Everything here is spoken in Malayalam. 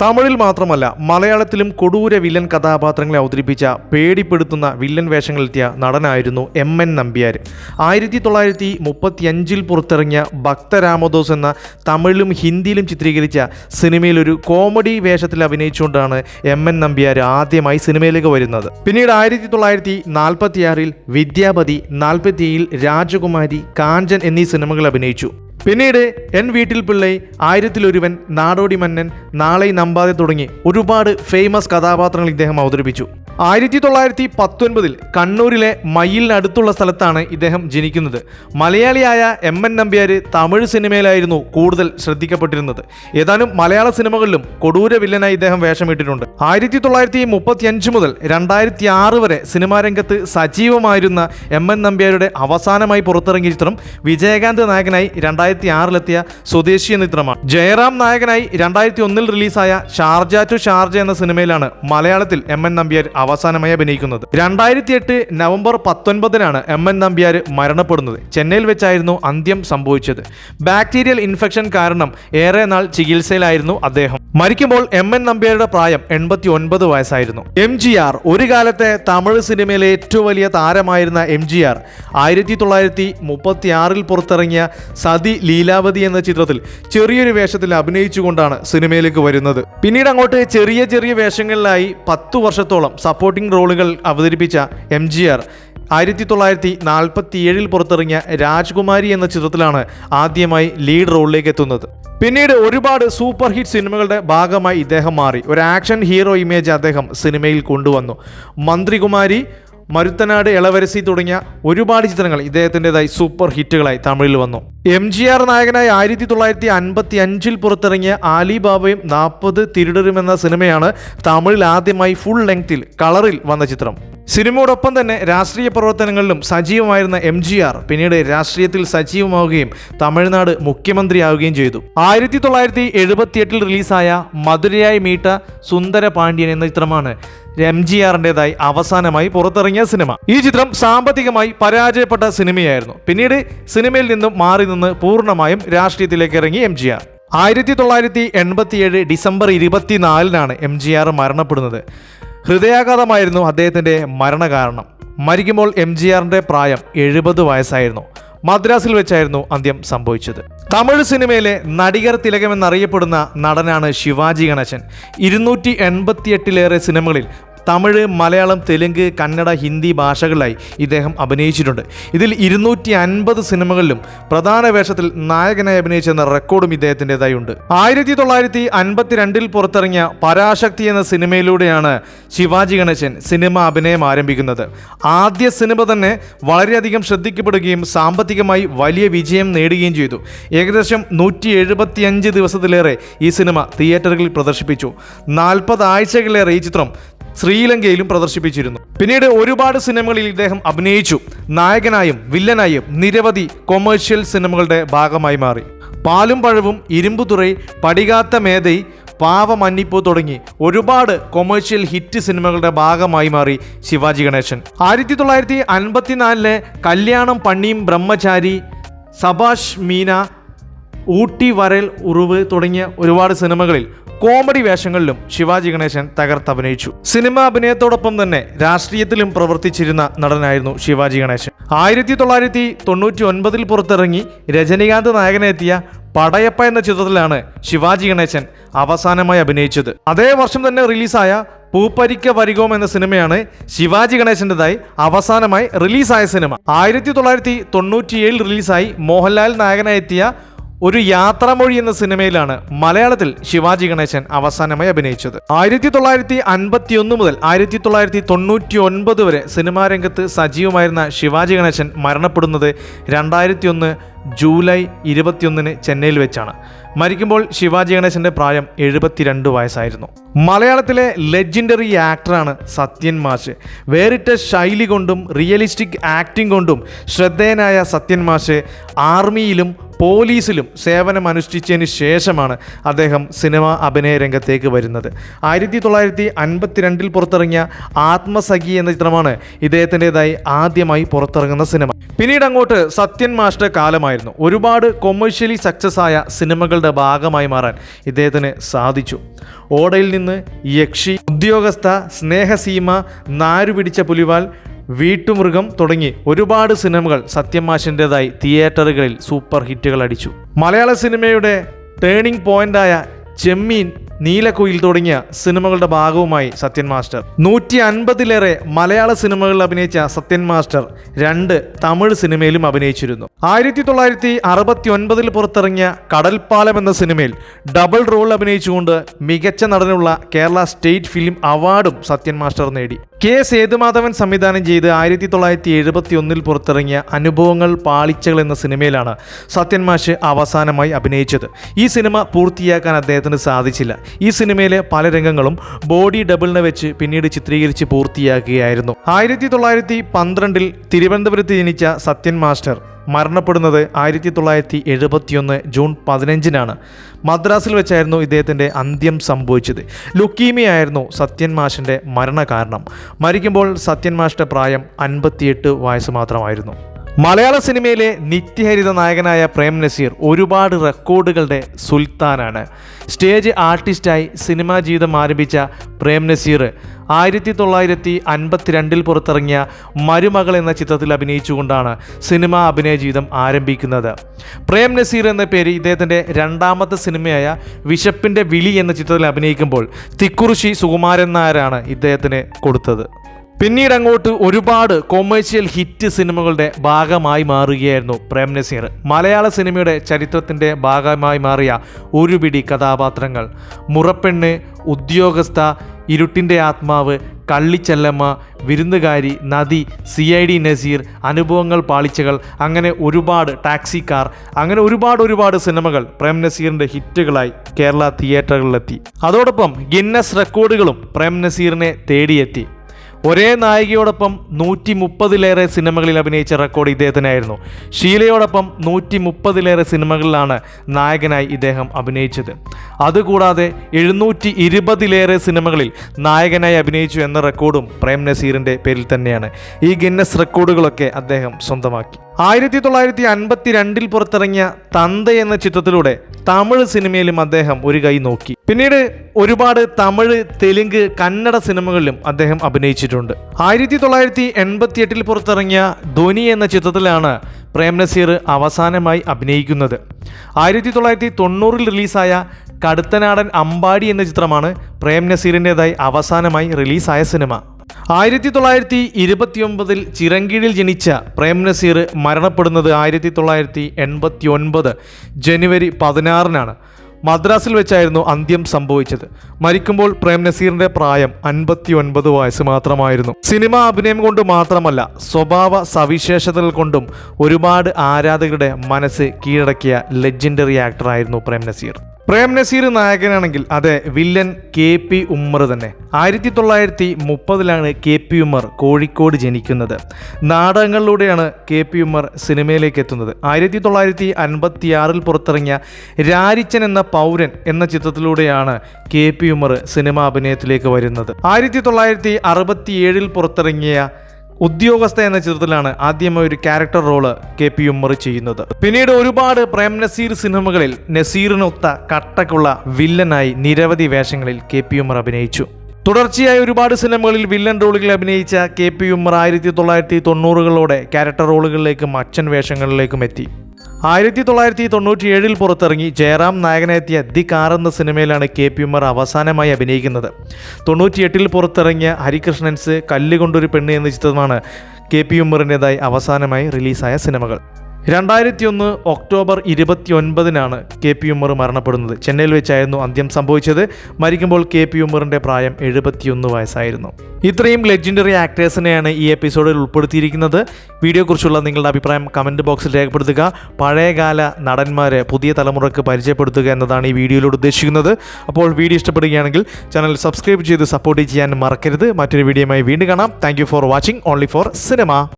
തമിഴിൽ മാത്രമല്ല മലയാളത്തിലും കൊടൂര വില്ലൻ കഥാപാത്രങ്ങളെ അവതരിപ്പിച്ച പേടിപ്പെടുത്തുന്ന വില്ലൻ വേഷങ്ങളെത്തിയ നടനായിരുന്നു എം എൻ നമ്പ്യാർ ആയിരത്തി തൊള്ളായിരത്തി മുപ്പത്തിയഞ്ചിൽ പുറത്തിറങ്ങിയ ഭക്തരാമദോസ് എന്ന തമിഴിലും ഹിന്ദിയിലും ചിത്രീകരിച്ച സിനിമയിൽ ഒരു കോമഡി വേഷത്തിൽ അഭിനയിച്ചുകൊണ്ടാണ് എം എൻ നമ്പ്യാർ ആദ്യമായി സിനിമയിലേക്ക് വരുന്നത്. പിന്നീട് ആയിരത്തി തൊള്ളായിരത്തി നാൽപ്പത്തിയാറിൽ വിദ്യാപതി നാൽപ്പത്തിയേഴിൽ രാജകുമാരി കാഞ്ചൻ എന്നീ സിനിമകൾ അഭിനയിച്ചു. പിന്നീട് എൻ വീട്ടിൽ പിള്ളൈ ആയിരത്തിലൊരുവൻ നാടോടി മന്നൻ നാളെ നമ്പാതെ തുടങ്ങി ഒരുപാട് ഫേമസ് കഥാപാത്രങ്ങൾ ഇദ്ദേഹം അവതരിപ്പിച്ചു. ആയിരത്തി തൊള്ളായിരത്തി പത്തൊൻപതിൽ കണ്ണൂരിലെ മയിലിനടുത്തുള്ള സ്ഥലത്താണ് ഇദ്ദേഹം ജനിക്കുന്നത്. മലയാളിയായ എം എൻ നമ്പ്യാർ തമിഴ് സിനിമയിലായിരുന്നു കൂടുതൽ ശ്രദ്ധിക്കപ്പെട്ടിരുന്നത്. ഏതാനും മലയാള സിനിമകളിലും കൊടൂര വില്ലനായി ഇദ്ദേഹം വേഷമിട്ടിട്ടുണ്ട്. ആയിരത്തി തൊള്ളായിരത്തി മുപ്പത്തിയഞ്ച് മുതൽ രണ്ടായിരത്തി ആറ് വരെ സിനിമാ രംഗത്ത് സജീവമായിരുന്ന എം എൻ നമ്പ്യാരുടെ അവസാനമായി പുറത്തിറങ്ങിയ ചിത്രം വിജയകാന്ത് നായകനായി രണ്ടായിരത്തി ആറിലെത്തിയ സ്വദേശി എന്ന ചിത്രമാണ്. ജയറാം നായകനായി രണ്ടായിരത്തി ഒന്നിൽ റിലീസായ ഷാർജ ടു ഷാർജ എന്ന സിനിമയിലാണ് മലയാളത്തിൽ എം എൻ നമ്പ്യാർ അവസാനമായി അഭിനയിക്കുന്നത്. രണ്ടായിരത്തി എട്ട് നവംബർ പത്തൊൻപതിനാണ് എം എൻ നമ്പ്യാർ മരണപ്പെടുന്നത്. ചെന്നൈയിൽ വെച്ചായിരുന്നു അന്ത്യം സംഭവിച്ചത്. ബാക്ടീരിയൽ ഇൻഫെക്ഷൻ കാരണം ഏറെ നാൾ ചികിത്സയിലായിരുന്നു അദ്ദേഹം. മരിക്കുമ്പോൾ എം എൻ നമ്പ്യാരുടെ പ്രായം എൺപത്തി ഒൻപത് വയസ്സായിരുന്നു. എം ജി ആർ ഒരു കാലത്തെ തമിഴ് സിനിമയിലെ ഏറ്റവും വലിയ താരമായിരുന്ന എം ജി ആർ ആയിരത്തി തൊള്ളായിരത്തി മുപ്പത്തി ആറിൽ പുറത്തിറങ്ങിയ സതി ലീലാവതി എന്ന ചിത്രത്തിൽ ചെറിയൊരു വേഷത്തിൽ അഭിനയിച്ചുകൊണ്ടാണ് സിനിമയിലേക്ക് വരുന്നത്. പിന്നീട് അങ്ങോട്ട് ചെറിയ ചെറിയ വേഷങ്ങളിലായി പത്തു വർഷത്തോളം സപ്പോർട്ടിംഗ് റോളുകൾ അവതരിപ്പിച്ച എം ജി ആർ. ആയിരത്തി തൊള്ളായിരത്തി നാൽപ്പത്തി ഏഴിൽ പുറത്തിറങ്ങിയ രാജ്കുമാരി എന്ന ചിത്രത്തിലാണ് ആദ്യമായി ലീഡ് റോളിലേക്ക് എത്തുന്നത്. പിന്നീട് ഒരുപാട് സൂപ്പർ ഹിറ്റ് സിനിമകളുടെ ഭാഗമായി ഇദ്ദേഹം മാറി. ഒരു ആക്ഷൻ ഹീറോ ഇമേജ് അദ്ദേഹം സിനിമയിൽ കൊണ്ടുവന്നു. മന്ത്രികുമാരി മരുത്തനാട് ഇളവരസി തുടങ്ങിയ ഒരുപാട് ചിത്രങ്ങൾ ഇദ്ദേഹത്തിന്റെതായി സൂപ്പർ ഹിറ്റുകളായി തമിഴിൽ വന്നു. എം ജി ആർ നായകനായി ആയിരത്തി തൊള്ളായിരത്തി അൻപത്തി അഞ്ചിൽ പുറത്തിറങ്ങിയ ആലിബാബയും നാൽപ്പത് തിരുടരും എന്ന സിനിമയാണ് തമിഴിൽ ആദ്യമായി ഫുൾ ലെങ്തിൽ കളറിൽ വന്ന ചിത്രം. സിനിമയോടൊപ്പം തന്നെ രാഷ്ട്രീയ പ്രവർത്തനങ്ങളിലും സജീവമായിരുന്ന എം ജി ആർ പിന്നീട് രാഷ്ട്രീയത്തിൽ സജീവമാവുകയും തമിഴ്നാട് മുഖ്യമന്ത്രിയാവുകയും ചെയ്തു. ആയിരത്തി തൊള്ളായിരത്തി എഴുപത്തിയെട്ടിൽ റിലീസായ മധുരയായി മീട്ട സുന്ദര പാണ്ഡ്യൻ എന്ന ചിത്രമാണ് എം ജി ആറിന്റെതായി അവസാനമായി പുറത്തിറങ്ങിയ സിനിമ. ഈ ചിത്രം സാമ്പത്തികമായി പരാജയപ്പെട്ട സിനിമയായിരുന്നു. പിന്നീട് സിനിമയിൽ നിന്നും മാറി നിന്ന് പൂർണമായും രാഷ്ട്രീയത്തിലേക്ക് ഇറങ്ങി എം ജി ആർ. ആയിരത്തി തൊള്ളായിരത്തി എൺപത്തിയേഴ് ഡിസംബർ ഇരുപത്തിനാലിനാണ് എം ജി ആർ മരണപ്പെടുന്നത്. ഹൃദയാഘാതമായിരുന്നു അദ്ദേഹത്തിന്റെ മരണകാരണം. മരിക്കുമ്പോൾ എം ജി ആറിന്റെ പ്രായം എഴുപത് വയസ്സായിരുന്നു. മദ്രാസിൽ വെച്ചായിരുന്നു അന്ത്യം സംഭവിച്ചത്. തമിഴ് സിനിമയിലെ നടികർ തിലകമെന്നറിയപ്പെടുന്ന നടനാണ് ശിവാജി ഗണേശൻ. ഇരുന്നൂറ്റി എൺപത്തിയെട്ടിലേറെ സിനിമകളിൽ തമിഴ് മലയാളം തെലുങ്ക് കന്നഡ ഹിന്ദി ഭാഷകളിലായി ഇദ്ദേഹം അഭിനയിച്ചിട്ടുണ്ട്. ഇതിൽ ഇരുന്നൂറ്റി അൻപത് സിനിമകളിലും പ്രധാന വേഷത്തിൽ നായകനായി അഭിനയിച്ചെന്ന റെക്കോർഡും ഇദ്ദേഹത്തിന്റെതായി ഉണ്ട്. ആയിരത്തി തൊള്ളായിരത്തി അൻപത്തിരണ്ടിൽ പുറത്തിറങ്ങിയ പരാശക്തി എന്ന സിനിമയിലൂടെയാണ് ശിവാജി ഗണേശൻ സിനിമ അഭിനയം ആരംഭിക്കുന്നത്. ആദ്യ സിനിമ തന്നെ വളരെയധികം ശ്രദ്ധിക്കപ്പെടുകയും സാമ്പത്തികമായി വലിയ വിജയം നേടുകയും ചെയ്തു. ഏകദേശം നൂറ്റി എഴുപത്തിയഞ്ച് ദിവസത്തിലേറെ ഈ സിനിമ തിയേറ്ററുകളിൽ പ്രദർശിപ്പിച്ചു. നാൽപ്പത് ആഴ്ചകളിലേറെ ഈ ചിത്രം ശ്രീലങ്കയിലും പ്രദർശിപ്പിച്ചിരുന്നു. പിന്നീട് ഒരുപാട് സിനിമകളിൽ ഇദ്ദേഹം അഭിനയിച്ചു. നായകനായും വില്ലനായും നിരവധി കൊമേഴ്ഷ്യൽ സിനിമകളുടെ ഭാഗമായി മാറി. പാലും പഴവും ഇരുമ്പുതുറൈ പടികാത്ത മേധൈ പാവ മന്നിപ്പൂ തുടങ്ങി ഒരുപാട് കൊമേഴ്ഷ്യൽ ഹിറ്റ് സിനിമകളുടെ ഭാഗമായി മാറി ശിവാജി ഗണേശൻ. ആയിരത്തി തൊള്ളായിരത്തി അൻപത്തിനാലിലെ കല്യാണം പണ്ണിയും ബ്രഹ്മചാരി സബാഷ് മീന ഊട്ടി വരൽ ഉറുവ് തുടങ്ങിയ ഒരുപാട് സിനിമകളിൽ കോമഡി വേഷങ്ങളിലും ശിവാജി ഗണേശൻ തകർത്തഭിനയിച്ചു സിനിമ അഭിനയത്തോടൊപ്പം തന്നെ രാഷ്ട്രീയത്തിലും പ്രവർത്തിച്ചിരുന്ന നടനായിരുന്നു ശിവാജി ഗണേശൻ. ആയിരത്തി തൊള്ളായിരത്തി തൊണ്ണൂറ്റി ഒൻപതിൽ പുറത്തിറങ്ങി രജനീകാന്ത് നായകനെത്തിയ പടയപ്പ എന്ന ചിത്രത്തിലാണ് ശിവാജി ഗണേശൻ അവസാനമായി അഭിനയിച്ചത്. അതേ വർഷം തന്നെ റിലീസായ പൂപ്പരിക്ക വരികോം എന്ന സിനിമയാണ് ശിവാജി ഗണേശന്റെതായി അവസാനമായി റിലീസായ സിനിമ. ആയിരത്തി തൊള്ളായിരത്തി തൊണ്ണൂറ്റിയേഴിൽ റിലീസായി മോഹൻലാൽ നായകനായി എത്തിയ ഒരു യാത്രാമൊഴി എന്ന സിനിമയിലാണ് മലയാളത്തിൽ ശിവാജി ഗണേശൻ അവസാനമായി അഭിനയിച്ചത്. ആയിരത്തി തൊള്ളായിരത്തി അൻപത്തി ഒന്ന് മുതൽ ആയിരത്തി തൊള്ളായിരത്തി തൊണ്ണൂറ്റി ഒൻപത് വരെ സിനിമാ രംഗത്ത് സജീവമായിരുന്ന ശിവാജി ഗണേശൻ മരണപ്പെടുന്നത് രണ്ടായിരത്തി ഒന്ന് ജൂലൈ ഇരുപത്തിയൊന്നിന് ചെന്നൈയിൽ വെച്ചാണ്. മരിക്കുമ്പോൾ ശിവാജി ഗണേശന്റെ പ്രായം എഴുപത്തിരണ്ട് വയസ്സായിരുന്നു. മലയാളത്തിലെ ലെജൻഡറി ആക്ടറാണ് സത്യൻ മാഷ്. വേറിട്ട ശൈലി കൊണ്ടും റിയലിസ്റ്റിക് ആക്ടിംഗ് കൊണ്ടും ശ്രദ്ധേയനായ സത്യൻ മാഷ് ആർമിയിലും പോലീസിലും സേവനം അനുഷ്ഠിച്ചതിന് ശേഷമാണ് അദ്ദേഹം സിനിമ അഭിനയ രംഗത്തേക്ക് വരുന്നത്. ആയിരത്തി തൊള്ളായിരത്തി അൻപത്തിരണ്ടിൽ പുറത്തിറങ്ങിയ ആത്മസഖി എന്ന ചിത്രമാണ് ഇദ്ദേഹത്തിന്റെതായി ആദ്യമായി പുറത്തിറങ്ങുന്ന സിനിമ. പിന്നീട് അങ്ങോട്ട് സത്യൻ മാസ്റ്റർ കാലമായിരുന്നു. ഒരുപാട് കൊമേഴ്ഷ്യലി സക്സസ് ആയ സിനിമകളുടെ ഭാഗമായി മാറാൻ ഇദ്ദേഹത്തിന് സാധിച്ചു. ഓടയിൽ നിന്ന് യക്ഷി ഉദ്യോഗസ്ഥ സ്നേഹസീമ നാരുപിടിച്ച പുലിവാൽ വീട്ടുമൃഗം തുടങ്ങി ഒരുപാട് സിനിമകൾ സത്യമാഷിന്റെതായി തിയേറ്ററുകളിൽ സൂപ്പർ ഹിറ്റുകൾ അടിച്ചു. മലയാള സിനിമയുടെ ടേണിംഗ് പോയിന്റായ ചെമ്മീൻ നീലക്കുയിൽ തുടങ്ങിയ സിനിമകളുടെ ഭാഗവുമായി സത്യൻ മാസ്റ്റർ. നൂറ്റി അൻപതിലേറെ മലയാള സിനിമകളിൽ അഭിനയിച്ച സത്യൻ മാസ്റ്റർ രണ്ട് തമിഴ് സിനിമയിലും അഭിനയിച്ചിരുന്നു. ആയിരത്തി തൊള്ളായിരത്തി അറുപത്തി ഒൻപതിൽ പുറത്തിറങ്ങിയ കടൽപ്പാലം എന്ന സിനിമയിൽ ഡബിൾ റോൾ അഭിനയിച്ചുകൊണ്ട് മികച്ച നടനുള്ള കേരള സ്റ്റേറ്റ് ഫിലിം അവാർഡും സത്യൻ മാസ്റ്റർ നേടി. കെ സേതുമാധവൻ സംവിധാനം ചെയ്ത് ആയിരത്തി തൊള്ളായിരത്തി എഴുപത്തി ഒന്നിൽ പുറത്തിറങ്ങിയ അനുഭവങ്ങൾ പാളിച്ചകൾ എന്ന സിനിമയിലാണ് സത്യൻ മാഷ് അവസാനമായി അഭിനയിച്ചത്. ഈ സിനിമ പൂർത്തിയാക്കാൻ അദ്ദേഹത്തിന് സാധിച്ചില്ല. ഈ സിനിമയിലെ പല രംഗങ്ങളും ബോഡി ഡബിളിനെ വെച്ച് പിന്നീട് ചിത്രീകരിച്ച് പൂർത്തിയാക്കുകയായിരുന്നു. ആയിരത്തി തൊള്ളായിരത്തി പന്ത്രണ്ടിൽ തിരുവനന്തപുരത്ത് ജനിച്ച സത്യൻ മാസ്റ്റർ മരണപ്പെടുന്നത് ആയിരത്തി തൊള്ളായിരത്തി എഴുപത്തിയൊന്ന് ജൂൺ പതിനഞ്ചിനാണ്. മദ്രാസിൽ വെച്ചായിരുന്നു ഇദ്ദേഹത്തിന്റെ അന്ത്യം സംഭവിച്ചത്. ലുക്കീമിയായിരുന്നു സത്യൻ മാഷിന്റെ മരണകാരണം. മരിക്കുമ്പോൾ സത്യൻ മാഷിന്റെ പ്രായം അൻപത്തിയെട്ട് വയസ്സ് മാത്രമായിരുന്നു. മലയാള സിനിമയിലെ നിത്യഹരിത നായകനായ പ്രേം നസീർ ഒരുപാട് റെക്കോർഡുകളുടെ സുൽത്താനാണ്. സ്റ്റേജ് ആർട്ടിസ്റ്റായി സിനിമാ ജീവിതം ആരംഭിച്ച പ്രേം നസീർ ആയിരത്തി തൊള്ളായിരത്തി അൻപത്തിരണ്ടിൽ പുറത്തിറങ്ങിയ മരുമകൾ എന്ന ചിത്രത്തിൽ അഭിനയിച്ചുകൊണ്ടാണ് സിനിമാ അഭിനയ ജീവിതം ആരംഭിക്കുന്നത്. പ്രേം നസീർ എന്ന പേര് ഇദ്ദേഹത്തിന്റെ രണ്ടാമത്തെ സിനിമയായ വിശപ്പിന്റെ വിളി എന്ന ചിത്രത്തിൽ അഭിനയിക്കുമ്പോൾ തിക്കുറിശി സുകുമാരൻ നായരാണ് ഇദ്ദേഹത്തിന് കൊടുത്തത്. പിന്നീട് അങ്ങോട്ട് ഒരുപാട് കൊമേഴ്ഷ്യൽ ഹിറ്റ് സിനിമകളുടെ ഭാഗമായി മാറുകയായിരുന്നു പ്രേം നസീർ. മലയാള സിനിമയുടെ ചരിത്രത്തിന്റെ ഭാഗമായി മാറിയ ഒരു പിടി കഥാപാത്രങ്ങൾ. മുറപ്പെണ്ണ് ഉദ്യോഗസ്ഥ ഇരുട്ടിന്റെ ആത്മാവ് കള്ളിച്ചെല്ലമ്മ വിരുന്നുകാരി നദി സി ഐ ഡി നസീർ അനുഭവങ്ങൾ പാളിച്ചകൾ അങ്ങനെ ഒരുപാട് ടാക്സി കാർ അങ്ങനെ ഒരുപാട് ഒരുപാട് സിനിമകൾ പ്രേം നസീറിന്റെ ഹിറ്റുകളായി കേരള തിയേറ്ററുകളിലെത്തി അതോടൊപ്പം ഗിന്നസ് റെക്കോർഡുകളും പ്രേം നസീറിനെ തേടിയെത്തി. ഒരേ നായികയോടൊപ്പം നൂറ്റി മുപ്പതിലേറെ സിനിമകളിൽ അഭിനയിച്ച റെക്കോർഡ് ഇദ്ദേഹത്തിനായിരുന്നു. ഷീലയോടൊപ്പം നൂറ്റി മുപ്പതിലേറെ സിനിമകളിലാണ് നായകനായി ഇദ്ദേഹം അഭിനയിച്ചത്. അതുകൂടാതെ എഴുന്നൂറ്റി ഇരുപതിലേറെ സിനിമകളിൽ നായകനായി അഭിനയിച്ചു എന്ന റെക്കോർഡും പ്രേം നസീറിന്റെ പേരിൽ തന്നെയാണ്. ഈ ഗിന്നസ് റെക്കോർഡുകളൊക്കെ അദ്ദേഹം സ്വന്തമാക്കി. ആയിരത്തി തൊള്ളായിരത്തി അൻപത്തി രണ്ടിൽ പുറത്തിറങ്ങിയ തന്ത എന്ന ചിത്രത്തിലൂടെ തമിഴ് സിനിമയിലും അദ്ദേഹം ഒരു കൈ നോക്കി. പിന്നീട് ഒരുപാട് തമിഴ് തെലുങ്ക് കന്നഡ സിനിമകളിലും അദ്ദേഹം അഭിനയിച്ചിട്ടുണ്ട്. ആയിരത്തി തൊള്ളായിരത്തി എൺപത്തി എട്ടിൽ പുറത്തിറങ്ങിയ ധ്വനി എന്ന ചിത്രത്തിലാണ് പ്രേം നസീർ അവസാനമായി അഭിനയിക്കുന്നത്. ആയിരത്തി തൊള്ളായിരത്തി തൊണ്ണൂറിൽ റിലീസായ കടുത്തനാടൻ അമ്പാടി എന്ന ചിത്രമാണ് പ്രേം നസീറിന്റെതായി അവസാനമായി റിലീസായ സിനിമ. ആയിരത്തി തൊള്ളായിരത്തി ഇരുപത്തിയൊമ്പതിൽ ചിറങ്കീഴിൽ ജനിച്ച പ്രേം നസീർ മരണപ്പെടുന്നത് ആയിരത്തി തൊള്ളായിരത്തി എൺപത്തി ഒൻപത് ജനുവരി പതിനാറിനാണ്. മദ്രാസിൽ വെച്ചായിരുന്നു അന്ത്യം സംഭവിച്ചത്. മരിക്കുമ്പോൾ പ്രേം നസീറിന്റെ പ്രായം അൻപത്തി ഒൻപത് വയസ്സ് മാത്രമായിരുന്നു. സിനിമ അഭിനയം കൊണ്ട് മാത്രമല്ല സ്വഭാവ സവിശേഷതകൾ കൊണ്ടും ഒരുപാട് ആരാധകരുടെ മനസ്സ് കീഴടക്കിയ ലെജൻഡറി ആക്ടറായിരുന്നു പ്രേം നസീർ. പ്രേം നസീർ നായകനാണെങ്കിൽ അതെ വില്ലൻ കെ പി ഉമ്മർ തന്നെ. ആയിരത്തി തൊള്ളായിരത്തി മുപ്പതിലാണ് കെ പി ഉമ്മർ കോഴിക്കോട് ജനിക്കുന്നത്. നാടകങ്ങളിലൂടെയാണ് കെ പി ഉമ്മർ സിനിമയിലേക്ക് എത്തുന്നത്. ആയിരത്തി തൊള്ളായിരത്തി അൻപത്തി ആറിൽ പുറത്തിറങ്ങിയ രാരിച്ചൻ എന്ന പൗരൻ എന്ന ചിത്രത്തിലൂടെയാണ് കെ പി ഉമ്മർ സിനിമ അഭിനയത്തിലേക്ക് വരുന്നത്. ആയിരത്തി തൊള്ളായിരത്തി അറുപത്തി ഏഴിൽ പുറത്തിറങ്ങിയ ഉദ്യോഗസ്ഥ എന്ന ചിത്രത്തിലാണ് ആദ്യമായി ഒരു character role K P Ummer ചെയ്യുന്നത്. പിന്നീട് ഒരുപാട് പ്രേം നസീർ സിനിമകളിൽ നസീറിനൊത്ത കട്ടക്കുള്ള വില്ലനായി നിരവധി വേഷങ്ങളിൽ കെ പി ഉമ്മർ അഭിനയിച്ചു. തുടർച്ചയായി ഒരുപാട് സിനിമകളിൽ വില്ലൻ റോളുകളിൽ അഭിനയിച്ച കെ പി ഉമ്മർ ആയിരത്തി തൊള്ളായിരത്തി തൊണ്ണൂറുകളോടെ ക്യാരക്ടർ റോളുകളിലേക്കും അച്ഛൻ വേഷങ്ങളിലേക്കും എത്തി. ആയിരത്തി തൊള്ളായിരത്തി തൊണ്ണൂറ്റി ഏഴിൽ പുറത്തിറങ്ങി ജയറാം നായകനെത്തിയ ദി കാർ എന്ന സിനിമയിലാണ് കെ പി ഉമ്മർ അവസാനമായി അഭിനയിക്കുന്നത്. തൊണ്ണൂറ്റിയെട്ടിൽ പുറത്തിറങ്ങിയ ഹരികൃഷ്ണൻസ് കല്ലുകൊണ്ടൊരു പെണ്ണ് എന്ന ചിത്രമാണ് കെ പി ഉമ്മറിന്റെതായി അവസാനമായി റിലീസായ സിനിമകൾ. രണ്ടായിരത്തി ഒന്ന് ഒക്ടോബർ ഇരുപത്തി ഒൻപതിനാണ് കെ പി ഉമ്മർ മരണപ്പെടുന്നത്. ചെന്നൈയിൽ വെച്ചായിരുന്നു അന്ത്യം സംഭവിച്ചത്. മരിക്കുമ്പോൾ കെ പി ഉമ്മറിന്റെ പ്രായം എഴുപത്തിയൊന്ന് വയസ്സായിരുന്നു. ഇത്രയും ലെജൻഡറി ആക്ടേഴ്സിനെയാണ് ഈ എപ്പിസോഡിൽ ഉൾപ്പെടുത്തിയിരിക്കുന്നത്. വീഡിയോയെക്കുറിച്ചുള്ള നിങ്ങളുടെ അഭിപ്രായം കമന്റ് ബോക്സിൽ രേഖപ്പെടുത്തുക. പഴയകാല നടന്മാരെ പുതിയ തലമുറയ്ക്ക് പരിചയപ്പെടുത്തുക എന്നതാണ് ഈ വീഡിയോയിലൂടെ ഉദ്ദേശിക്കുന്നത്. അപ്പോൾ വീഡിയോ ഇഷ്ടപ്പെടുകയാണെങ്കിൽ ചാനൽ സബ്സ്ക്രൈബ് ചെയ്ത് സപ്പോർട്ട് ചെയ്യാൻ മറക്കരുത്. മറ്റൊരു വീഡിയോയുമായി വീണ്ടും കാണാം. Thank for watching only for cinema